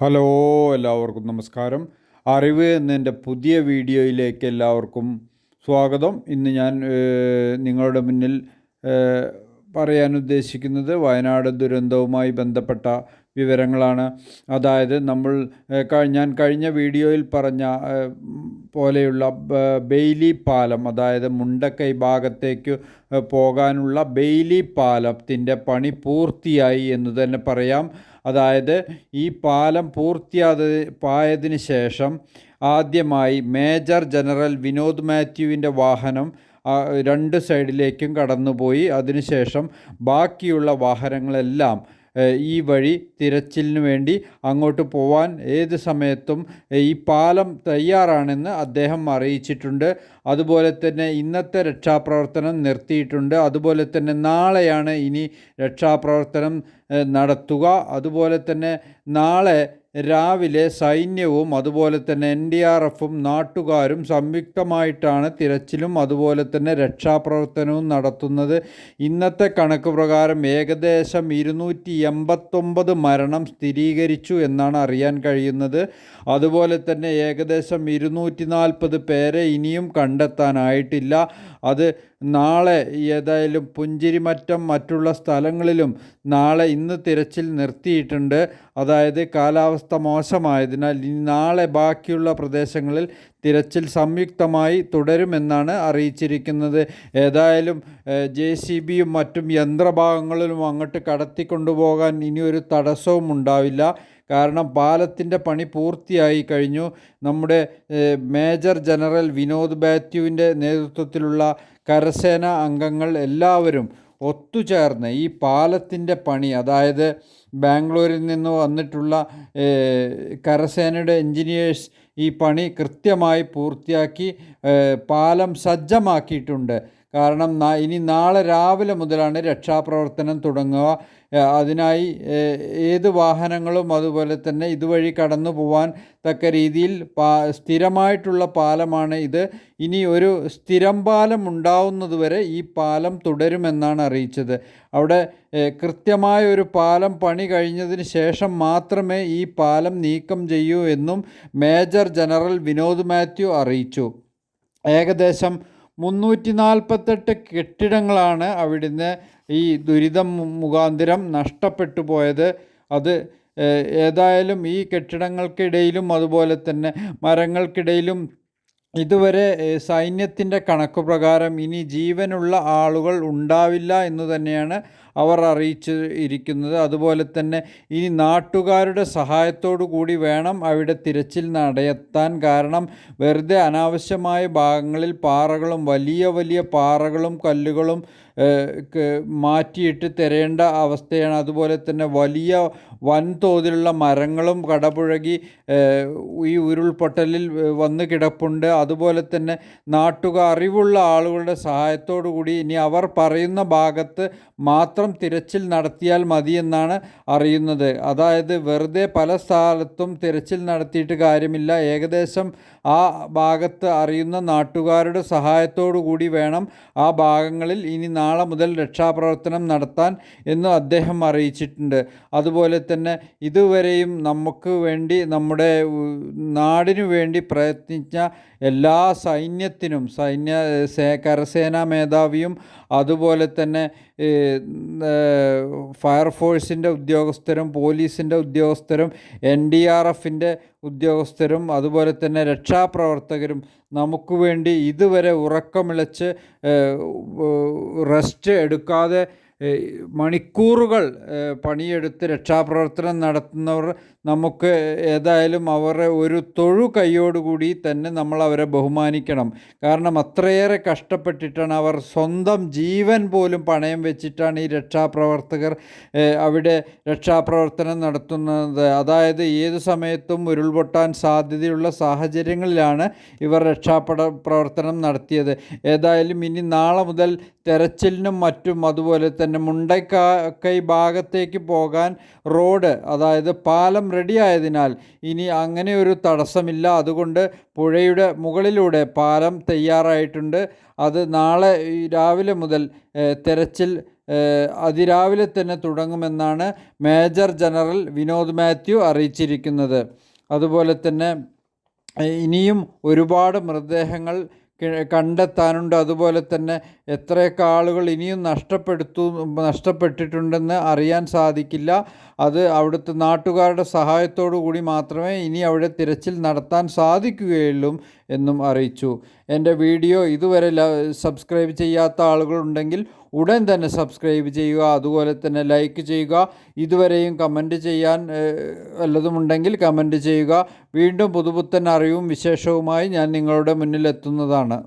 Hello എല്ലാവർക്കും നമസ്കാരം. അറിവ് എന്നതിന്റെ പുതിയ വീഡിയോയിലേക്ക് എല്ലാവർക്കും സ്വാഗതം. ഇന്ന് ഞാൻ നിങ്ങളുടെ മുന്നിൽ പറയാൻ ഉദ്ദേശിക്കുന്നത് വയനാട് ദുരന്തവുമായി ബന്ധപ്പെട്ട വിവരങ്ങളാണ്. അതായത് നമ്മൾ ഞാൻ കഴിഞ്ഞ വീഡിയോയിൽ പറഞ്ഞ പോലെയുള്ള ബെയ്ലി പാലം അതായത് മുണ്ടക്കൈ ഭാഗത്തേക്ക് പോകാനുള്ള ബെയ്ലി പാലത്തിന്റെ പണി പൂർത്തിയായി എന്ന് തന്നെ പറയാം. അതായത് ഈ പാലം പൂർത്തിയാത പായതിന് ശേഷം ആദ്യമായി മേജർ ജനറൽ വിനോദ് മാത്യുവിന്റെ വാഹനം രണ്ട് സൈഡിലേക്കും കടന്നുപോയി. അതിനുശേഷം ബാക്കിയുള്ള വാഹനങ്ങളെല്ലാം ഈ വഴി തിരച്ചിലിന് വേണ്ടി അങ്ങോട്ട് പോവാൻ ഏത് സമയത്തും ഈ പാലം തയ്യാറാണെന്ന് അദ്ദേഹം അറിയിച്ചിട്ടുണ്ട്. അതുപോലെ തന്നെ ഇന്നത്തെ രക്ഷാപ്രവർത്തനം നിർത്തിയിട്ടുണ്ട്. അതുപോലെ തന്നെ നാളെയാണ് ഇനി രക്ഷാപ്രവർത്തനം നടത്തുക. അതുപോലെ തന്നെ നാളെ രാവിലെ സൈന്യവും അതുപോലെ തന്നെ എൻ ഡി ആർ എഫും നാട്ടുകാരും സംയുക്തമായിട്ടാണ് തിരച്ചിലും അതുപോലെ തന്നെ രക്ഷാപ്രവർത്തനവും നടത്തുന്നത്. ഇന്നത്തെ കണക്ക് പ്രകാരം ഏകദേശം ഇരുന്നൂറ്റി എൺപത്തൊമ്പത് മരണം സ്ഥിരീകരിച്ചു എന്നാണ് അറിയാൻ കഴിയുന്നത്. അതുപോലെ തന്നെ ഏകദേശം ഇരുന്നൂറ്റി നാൽപ്പത് പേരെ ഇനിയും കണ്ടെത്താനായിട്ടില്ല. അത് നാളെ ഏതായാലും പുഞ്ചിരിമറ്റം മറ്റുള്ള സ്ഥലങ്ങളിലും നാളെ ഇന്ന് തിരച്ചിൽ നിർത്തിയിട്ടുണ്ട്. അതായത് കാലാവസ്ഥ മോശമായതിനാൽ ഇനി നാളെ ബാക്കിയുള്ള പ്രദേശങ്ങളിൽ തിരച്ചിൽ സംയുക്തമായി തുടരുമെന്നാണ് അറിയിച്ചിരിക്കുന്നത്. ഏതായാലും ജെ സി ബിയും മറ്റും യന്ത്രഭാഗങ്ങളിലും അങ്ങോട്ട് കടത്തിക്കൊണ്ടുപോകാൻ ഇനിയൊരു തടസ്സവും ഉണ്ടാവില്ല കാരണം പാലത്തിന്റെ പണി പൂർത്തിയായി കഴിഞ്ഞു. നമ്മുടെ മേജർ ജനറൽ വിനോദ് ബാത്യുവിന്റെ നേതൃത്വത്തിലുള്ള കരസേന അംഗങ്ങൾ എല്ലാവരും ഒത്തുചേർന്ന് ഈ പാലത്തിന്റെ പണി അതായത് ബാംഗ്ലൂരിൽ നിന്ന് വന്നിട്ടുള്ള കരസേനയുടെ എൻജിനീയേഴ്സ് ഈ പണി കൃത്യമായി പൂർത്തിയാക്കി പാലം സജ്ജമാക്കിയിട്ടുണ്ട്. കാരണം നാ- ഇനി നാളെ രാവിലെ മുതലാണ് രക്ഷാപ്രവർത്തനം തുടങ്ങുക. അതിനായി ഏത് വാഹനങ്ങളും അതുപോലെ തന്നെ ഇതുവഴി കടന്നു പോവാൻ തക്ക രീതിയിൽ പാ സ്ഥിരമായിട്ടുള്ള പാലമാണ് ഇത്. ഇനി ഒരു സ്ഥിരം പാലം ഉണ്ടാവുന്നതുവരെ ഈ പാലം തുടരുമെന്നാണ് അറിയിച്ചത്. അവിടെ കൃത്യമായ ഒരു പാലം പണി കഴിഞ്ഞതിന് ശേഷം മാത്രമേ ഈ പാലം നീക്കം ചെയ്യൂ എന്നും മേജർ ജനറൽ വിനോദ് മാത്യു അറിയിച്ചു. ഏകദേശം മുന്നൂറ്റി നാൽപ്പത്തെട്ട് കെട്ടിടങ്ങളാണ് അവിടുന്ന് ഈ ദുരിതം മുഖാന്തരം നഷ്ടപ്പെട്ടു പോയത്. അത് ഏതായാലും ഈ കെട്ടിടങ്ങൾക്കിടയിലും അതുപോലെ തന്നെ മരങ്ങൾക്കിടയിലും ഇതുവരെ സൈന്യത്തിന്റെ കണക്ക് പ്രകാരം ഇനി ജീവനുള്ള ആളുകൾ ഉണ്ടാവില്ല എന്ന് തന്നെയാണ് അവർ അറിയിച്ച് ഇരിക്കുന്നത്. അതുപോലെ തന്നെ ഇനി നാട്ടുകാരുടെ സഹായത്തോടു കൂടി വേണം അവിടെ തിരച്ചിൽ നടത്താൻ. കാരണം വെറുതെ അനാവശ്യമായ ഭാഗങ്ങളിൽ പാറകളും വലിയ വലിയ പാറകളും കല്ലുകളും മാറ്റിയിട്ട് തിരയേണ്ട അവസ്ഥയാണ്. അതുപോലെ തന്നെ വലിയ വൻതോതിലുള്ള മരങ്ങളും കടപുഴകി ഈ ഉരുൾപൊട്ടലിൽ വന്ന് കിടപ്പുണ്ട്. അതുപോലെ തന്നെ നാട്ടുകാർ അറിവുള്ള ആളുകളുടെ സഹായത്തോടു കൂടി ഇനി അവർ പറയുന്ന ഭാഗത്ത് മാത്രം തിരച്ചിൽ നടത്തിയാൽ മതിയെന്നാണ് അറിയുന്നത്. അതായത് വെറുതെ പല സ്ഥലത്തും തിരച്ചിൽ നടത്തിയിട്ട് കാര്യമില്ല. ഏകദേശം ആ ഭാഗത്ത് അറിയുന്ന നാട്ടുകാരുടെ സഹായത്തോടു കൂടി വേണം ആ ഭാഗങ്ങളിൽ ഇനി നാളെ മുതൽ രക്ഷാപ്രവർത്തനം നടത്താൻ എന്ന് അദ്ദേഹം അറിയിച്ചിട്ടുണ്ട്. അതുപോലെ തന്നെ ഇതുവരെയും നമുക്ക് വേണ്ടി നമ്മുടെ നാടിനു വേണ്ടി പ്രയത്നിച്ച എല്ലാ സൈന്യത്തിനും സൈന്യ കരസേനാ മേധാവിയും അതുപോലെ തന്നെ ഫയർഫോഴ്സിന്റെ ഉദ്യോഗസ്ഥരും പോലീസിന്റെ ഉദ്യോഗസ്ഥരും എൻ ഡി ആർ എഫിന്റെ ഉദ്യോഗസ്ഥരും അതുപോലെ തന്നെ രക്ഷാപ്രവർത്തകരും നമുക്ക് വേണ്ടി ഇതുവരെ ഉറക്കമിളച്ച് റെസ്റ്റ് എടുക്കാതെ മണിക്കൂറുകൾ പണിയെടുത്ത് രക്ഷാപ്രവർത്തനം നടത്തുന്നവർ നമുക്ക് ഏതായാലും അവരെ ഒരു തൊഴു കൈയോടുകൂടി തന്നെ നമ്മൾ അവരെ ബഹുമാനിക്കണം. കാരണം അത്രയേറെ കഷ്ടപ്പെട്ടിട്ടാണ് അവർ സ്വന്തം ജീവൻ പോലും പണയം വെച്ചിട്ടാണ് ഈ രക്ഷാപ്രവർത്തകർ അവിടെ രക്ഷാപ്രവർത്തനം നടത്തുന്നത്. അതായത് ഏത് സമയത്തും ഉരുൾപൊട്ടാൻ സാധ്യതയുള്ള സാഹചര്യങ്ങളിലാണ് ഇവർ രക്ഷാപ്ര പ്രവർത്തനം നടത്തിയത്. ഏതായാലും ഇനി നാളെ മുതൽ തെരച്ചിലിനും മറ്റും അതുപോലെ തന്നെ മുണ്ടക്കൈ ഭാഗത്തേക്ക് പോകാൻ റോഡ് അതായത് പാലം റെഡിയായതിനാൽ ഇനി അങ്ങനെ ഒരു തടസ്സമില്ല. അതുകൊണ്ട് പുഴയുടെ മുകളിലൂടെ പാലം തയ്യാറായിട്ടുണ്ട്. അത് നാളെ രാവിലെ മുതൽ തെരച്ചിൽ അതിരാവിലെ തന്നെ തുടങ്ങുമെന്നാണ് മേജർ ജനറൽ വിനോദ് മാത്യു അറിയിച്ചിരിക്കുന്നത്. അതുപോലെ തന്നെ ഇനിയും ഒരുപാട് മൃതദേഹങ്ങൾ കണ്ടെത്താനുണ്ട്. അതുപോലെ തന്നെ എത്രയൊക്കെ ആളുകൾ ഇനിയും നഷ്ടപ്പെടുത്തു നഷ്ടപ്പെട്ടിട്ടുണ്ടെന്ന് അറിയാൻ സാധിക്കില്ല. അത് അവിടുത്തെ നാട്ടുകാരുടെ സഹായത്തോടു കൂടി മാത്രമേ ഇനി അവിടെ തിരച്ചിൽ നടത്താൻ സാധിക്കുകയുള്ളൂ എന്നും അറിയിച്ചു. എന്റെ വീഡിയോ ഇതുവരെ സബ്സ്ക്രൈബ് ചെയ്യാത്ത ആളുകളുണ്ടെങ്കിൽ ഉടൻ തന്നെ സബ്സ്ക്രൈബ് ചെയ്യുക അതുപോലെ തന്നെ ലൈക്ക് ചെയ്യുക. ഇതുവരെയും കമന്റ് ചെയ്യാൻ വല്ലതും വല്ലതുമുണ്ടെങ്കിൽ കമന്റ് ചെയ്യുക. വീണ്ടും പുതുപുത്തൻ അറിവും വിശേഷവുമായി ഞാൻ നിങ്ങളുടെ മുന്നിൽ എത്തുന്നതാണ്